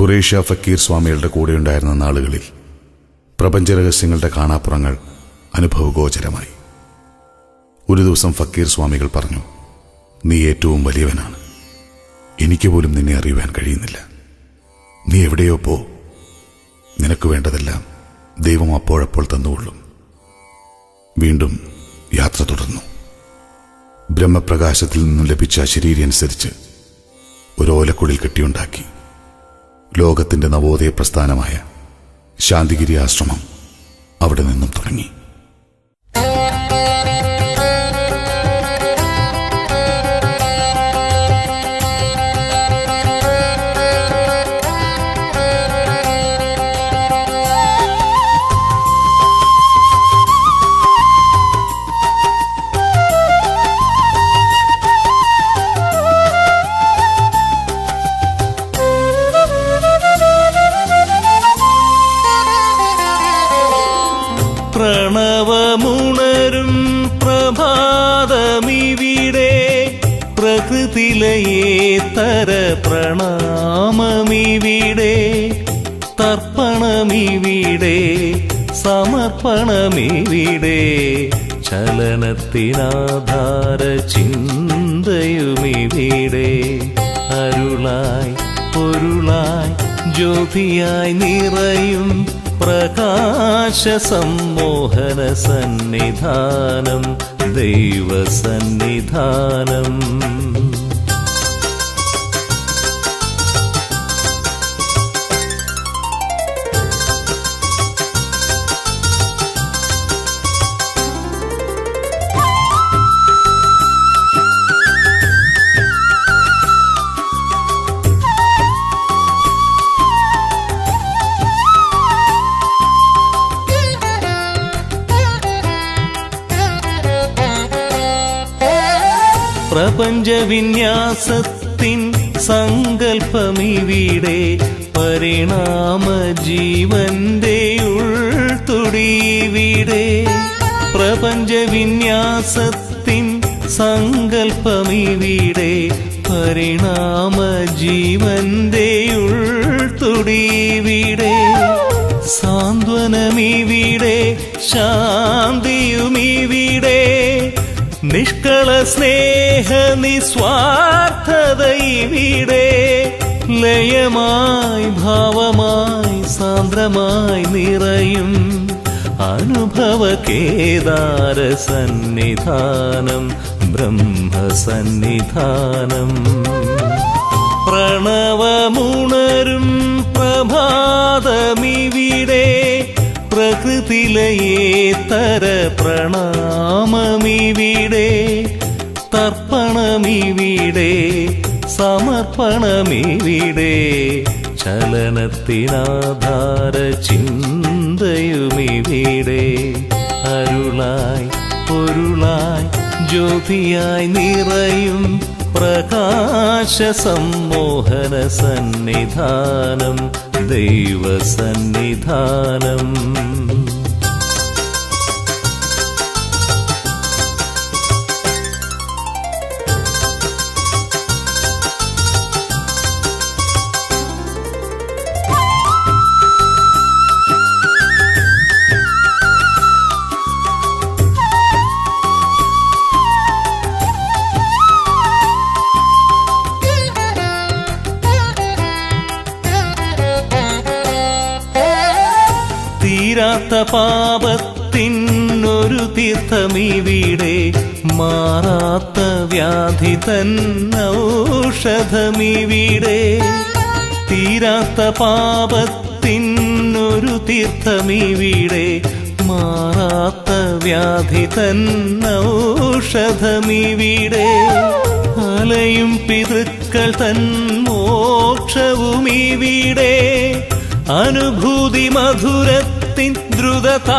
ഖുറേഷ ഫക്കീർ സ്വാമികളുടെ കൂടെയുണ്ടായിരുന്ന നാളുകളിൽ പ്രപഞ്ചരഹസ്യങ്ങളുടെ കാണാപ്പുറങ്ങൾ അനുഭവഗോചരമായി. ഒരു ദിവസം ഫക്കീർ സ്വാമികൾ പറഞ്ഞു നീ ഏറ്റവും വലിയവനാണ്. എനിക്ക് പോലും നിന്നെ അറിയുവാൻ കഴിയുന്നില്ല. നീ എവിടെയോ പോ. നിനക്ക് വേണ്ടതെല്ലാം ദൈവം അപ്പോഴപ്പോൾ തന്നുകൊള്ളും. വീണ്ടും യാത്ര തുടർന്നു. ബ്രഹ്മപ്രകാശത്തിൽ നിന്നും ലഭിച്ച ശരീരം അനുസരിച്ച് ഒരു ഓലക്കുടിൽ കെട്ടിയുണ്ടാക്കി. ലോകത്തിന്റെ നവോദയ പ്രസ്ഥാനമായ ശാന്തിഗിരി ആശ്രമം അവിടെ നിന്നും തുടങ്ങി. പ്രണവമുണരും പ്രഭാതമിവിടെ പ്രകൃതിലയേ തര പ്രണാമമിവിടെ. തർപ്പണമിവിടെ സമർപ്പണമിവിടെ. ചലനത്തിനാധാര ചിന്തയുമിവിടെ. അരുളായി പൊരുളായി ജ്യോതിയായി നിറയും പ്രകാശ സമ്മോഹന സന്നിധാനം ദൈവസന്നിധാനം. പ്രപഞ്ചവിന്യാസത്തിൻ സങ്കല്പമിവിടെ പരിണാമ ജീവന്റെ ഉൾത്തുടിവിടെ പ്രപഞ്ചവിന്യാസത്തിൻ സങ്കല്പമിവിടെ പരിണാമ ജീവന്റെ ഉൾത്തുടിവിടെ സാന്ത്വനമിവിടെ ശാന്തിയുമിവിടെ. നിഷ്കള സ്നേഹ നിസ്വാർത്ഥതയിവിടെ ലയമായി ഭാവമായി സാന്ദ്രമായി നിറയും അനുഭവ കേദാര സന്നിധാനം ബ്രഹ്മസന്നിധാനം. പ്രണവമുണരും പ്രഭാതമിവിടെ പ്രകൃതിലയേ തര സമർപ്പണമിവിടെ ചലനത്തിനാധാര ചിന്തയുമിവിടെ അരുളായി പൊരുളായി ജ്യോതിയായി നിറയും പ്രകാശ സമ്മോഹന സന്നിധാനം ദൈവസന്നിധാനം. തീരാത്ത പാപത്തിനൊരു തീർത്ഥമിവിടെ മാറാത്ത വ്യാധി തന്നൗഷധമിവിടെ തീരാത്ത പാപത്തിനൊരു തീർത്ഥമിവിടെ മാറാത്ത വ്യാധി തന്നൗഷധമിവിടെ അലയും പിതൃക്കൾ തൻ അനുഭൂതി മധുരത്തിൻ ദ്രുതതാളമിവിടെ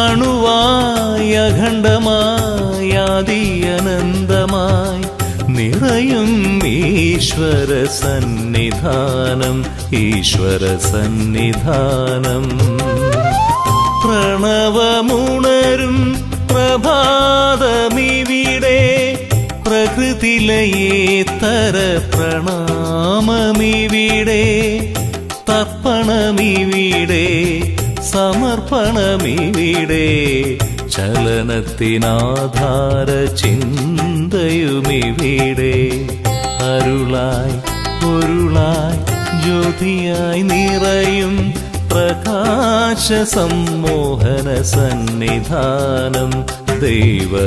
അണുവായ അഖണ്ഡമായാതിയനന്തമായി നിറയും ഈശ്വര സന്നിധാനം ഈശ്വര സന്നിധാനം. പ്രണവമുണരും പ്രഭാതമിവിടെ പ്രകൃതിലയേത്തര പ്രണാമമിവിടെ തർപ്പണമിവിടെ സമർപ്പണമിവിടെ ചലനത്തിനാധാര ചിന്തയുമിവിടെ അരുളായി പൊരുളായി ജ്യോതിയായി നിറയും പ്രകാശ സമ്മോഹന സന്നിധാനം ദൈവസന്നിധാനം.